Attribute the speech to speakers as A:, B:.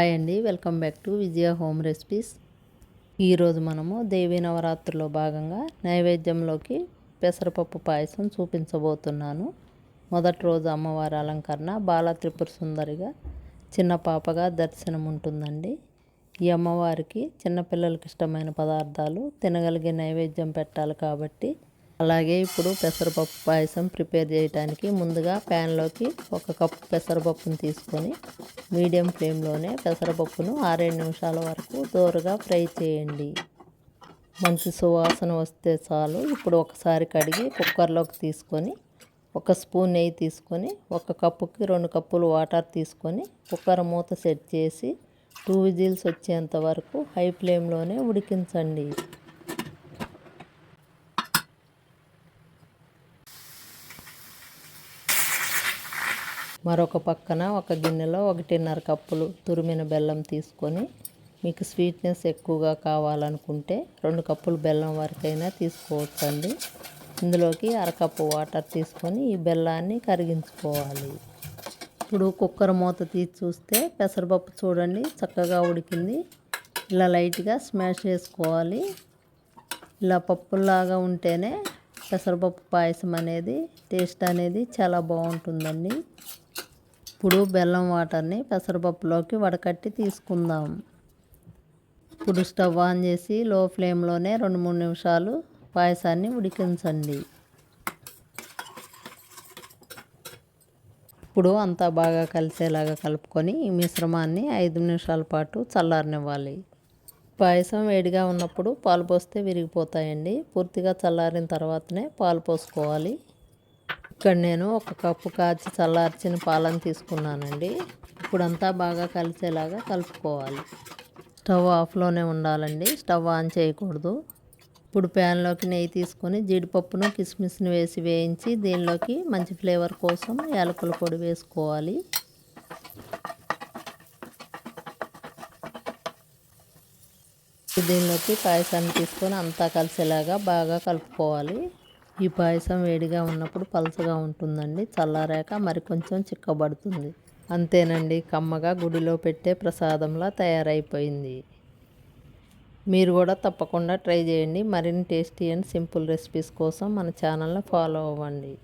A: Hi అండి. Welcome back to Vijaya home recipes. ఈరోజు మనము దేవీ నవరాత్రిలో భాగంగా నైవేద్యంలోకి పెసరపప్పు పాయసం చూపించబోతున్నాను. మొదటి రోజు అమ్మవారి అలంకరణ బాల త్రిపుర సుందరిగా చిన్న పాపగా దర్శనం ఉంటుందండి. ఈ అమ్మవారికి చిన్నపిల్లలకి ఇష్టమైన పదార్థాలు తినగలిగే నైవేద్యం పెట్టాలి కాబట్టి అలాగే ఇప్పుడు పెసరపప్పు పాయసం ప్రిపేర్ చేయడానికి ముందుగా ప్యాన్లోకి ఒక కప్పు పెసరపప్పును తీసుకొని మీడియం ఫ్లేమ్లోనే పెసరపప్పును ఆరేడు నిమిషాల వరకు దోరగా ఫ్రై చేయండి. మంచి సువాసన వస్తే చాలు. ఇప్పుడు ఒకసారి కడిగి కుక్కర్లోకి తీసుకొని ఒక స్పూన్ నెయ్యి తీసుకొని ఒక కప్పుకి రెండు కప్పులు వాటర్ తీసుకొని కుక్కర్ మూత సెట్ చేసి టూ విజిల్స్ వచ్చేంత వరకు హై ఫ్లేమ్లోనే ఉడికించండి. మరొక పక్కన ఒక గిన్నెలో ఒకటిన్నర కప్పులు తురిమిన బెల్లం తీసుకొని మీకు స్వీట్నెస్ ఎక్కువగా కావాలనుకుంటే రెండు కప్పులు బెల్లం వరకైనా తీసుకోవచ్చండి. ఇందులోకి అరకప్పు వాటర్ తీసుకొని ఈ బెల్లాన్ని కరిగించుకోవాలి. ఇప్పుడు కుక్కర్ మూత తీసి చూస్తే పెసరపప్పు చూడండి చక్కగా ఉడికింది. ఇలా లైట్గా స్మాష్ చేసుకోవాలి. ఇలా పప్పులాగా ఉంటేనే పెసరపప్పు పాయసం అనేది టేస్ట్ అనేది చాలా బాగుంటుందండి. ఇప్పుడు బెల్లం వాటర్ని పెసరపప్పులోకి వడకట్టి తీసుకుందాం. ఇప్పుడు స్టవ్ ఆన్ చేసి లో ఫ్లేమ్లోనే రెండు మూడు నిమిషాలు పాయసాన్ని ఉడికించండి. ఇప్పుడు అంతా బాగా కలిసేలాగా కలుపుకొని ఈ మిశ్రమాన్ని ఐదు నిమిషాల పాటు చల్లారనివ్వాలి. పాయసం వేడిగా ఉన్నప్పుడు పాలు పోస్తే విరిగిపోతాయండి. పూర్తిగా చల్లారిన తర్వాతనే పాలు పోసుకోవాలి. ఇక్కడ నేను ఒక కప్పు కాచి చల్లార్చిన పాలను తీసుకున్నానండి. ఇప్పుడంతా బాగా కలిసేలాగా కలుపుకోవాలి. స్టవ్ ఆఫ్లోనే ఉండాలండి. స్టవ్ ఆన్ చేయకూడదు. ఇప్పుడు ప్యాన్లోకి నెయ్యి తీసుకొని జీడిపప్పును కిస్మిస్ని వేసి వేయించి దీనిలోకి మంచి ఫ్లేవర్ కోసం యాలకుల పొడి వేసుకోవాలి. దీనిలోకి పాయసాన్ని తీసుకొని అంతా కలిసేలాగా బాగా కలుపుకోవాలి. ఈ పాయసం వేడిగా ఉన్నప్పుడు పలసగా ఉంటుందండి. చల్లారాక మరి కొంచెం చిక్కబడుతుంది. అంతేనండి కమ్మగా గుడిలో పెట్టే ప్రసాదంలా తయారైపోయింది. మీరు కూడా తప్పకుండా ట్రై చేయండి. మరిన్ని టేస్టీ అండ్ సింపుల్ రెసిపీస్ కోసం మన ఛానల్ని ఫాలో అవ్వండి.